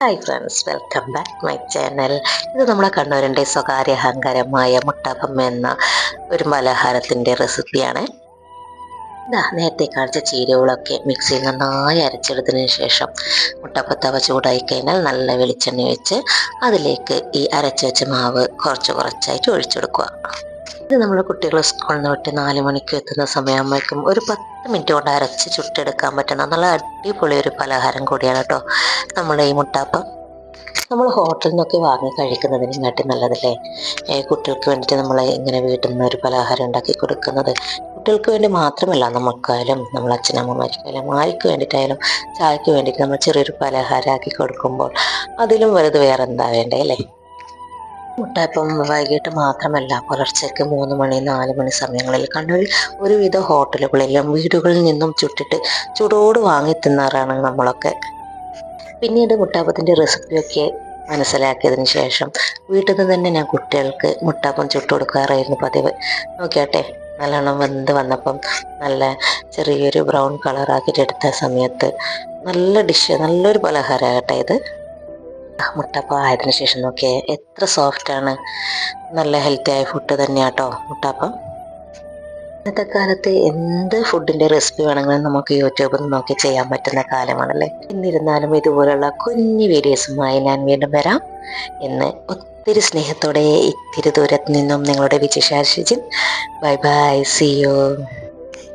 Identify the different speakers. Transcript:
Speaker 1: Hi friends welcome back my channel ഇത് നമ്മളെ കണ്ണൂരിന്റെ സ്വകാര്യ അഹങ്കാരമായ മുട്ടപ്പം എന്ന ഒരു പലഹാരത്തിന്റെ റെസിപ്പിയാണ് ഇതാ നേരത്തെ കാണിച്ച ചീരകളൊക്കെ മിക്സിയിൽ നന്നായി അരച്ചെടുത്തതിന് ശേഷം മുട്ടപ്പത്തവ ചൂടായി കഴിഞ്ഞാൽ നല്ല വെളിച്ചെണ്ണ വെച്ച് അതിലേക്ക് ഈ അരച്ചു വെച്ച മാവ് കുറച്ച് കുറച്ചായിട്ട് ഒഴിച്ചെടുക്കുക. ഇത് നമ്മൾ കുട്ടികൾ സ്കൂളിൽ നിന്ന് വിട്ട് നാല് മണിക്ക് എത്തുന്ന സമയമാകുമ്പോഴേക്കും ഒരു പത്ത് മിനിറ്റ് കൊണ്ട് അരച്ച് ചുട്ടെടുക്കാൻ പറ്റുന്ന നല്ല അടിപൊളി ഒരു പലഹാരം കൂടിയാണ് കേട്ടോ നമ്മുടെ ഈ മുട്ടാപ്പം. നമ്മൾ ഹോട്ടലിൽ നിന്നൊക്കെ വാങ്ങി കഴിക്കുന്നതിനെക്കാട്ടി നല്ലതല്ലേ? കുട്ടികൾക്ക് വേണ്ടിയിട്ട് നമ്മൾ ഇങ്ങനെ വീട്ടിൽ നിന്ന് ഒരു പലഹാരം ഉണ്ടാക്കി കൊടുക്കുന്നത്. കുട്ടികൾക്ക് വേണ്ടി മാത്രമല്ല നമുക്കായാലും നമ്മൾ അച്ഛനമ്മമാർക്കായാലും ആർക്ക് വേണ്ടിയിട്ടായാലും ചായക്ക് വേണ്ടിയിട്ട് നമ്മൾ ചെറിയൊരു പലഹാരമാക്കി കൊടുക്കുമ്പോൾ അതിലും വലുത് വേറെ എന്താ വേണ്ടേ അല്ലേ? മുട്ടയപ്പം വൈകിട്ട് മാത്രമല്ല പുലർച്ചയ്ക്ക് മൂന്ന് മണി നാല് മണി സമയങ്ങളിൽ കണ്ണൂരിൽ ഒരുവിധ ഹോട്ടലുകളിലും വീടുകളിൽ നിന്നും ചുട്ടിട്ട് ചൂടോട് വാങ്ങി തിന്നാറാണ് നമ്മളൊക്കെ പിന്നീട് മുട്ടാപ്പത്തിന്റെ റെസിപ്പിയൊക്കെ മനസ്സിലാക്കിയതിന് ശേഷം വീട്ടിൽ നിന്ന് തന്നെ ഞാൻ കുട്ടികൾക്ക് മുട്ടാപ്പം ചുട്ടു കൊടുക്കാറായിരുന്നു പതിവ്. നോക്കിയാട്ടെ നല്ലോണം വെന്ത് വന്നപ്പം നല്ല ചെറിയൊരു ബ്രൗൺ കളറാക്കിയിട്ട് എടുത്ത സമയത്ത് നല്ല ഡിഷ് നല്ലൊരു പലഹാരമാകട്ടെ ഇത്. മുട്ടപ്പം ആയതിനു ശേഷം നോക്കിയേ എത്ര സോഫ്റ്റാണ്. നല്ല ഹെൽത്തി ആയ ഫുഡ് തന്നെയാട്ടോ മുട്ടാപ്പം. ഇന്നത്തെ കാലത്ത് എന്ത് ഫുഡിന്റെ റെസിപ്പി വേണമെങ്കിലും നമുക്ക് യൂട്യൂബിൽ നോക്കി ചെയ്യാൻ പറ്റുന്ന കാലമാണല്ലേ? എന്നിരുന്നാലും ഇതുപോലുള്ള കുഞ്ഞു വീഡിയോസുമായി ഞാൻ വീണ്ടും വരാം. എന്ന് ഒത്തിരി സ്നേഹത്തോടെ ഇത്തിരി ദൂരത്ത് നിന്നും നിങ്ങളുടെ വിജയശാശിജിൻ ബൈ ബൈ സി യു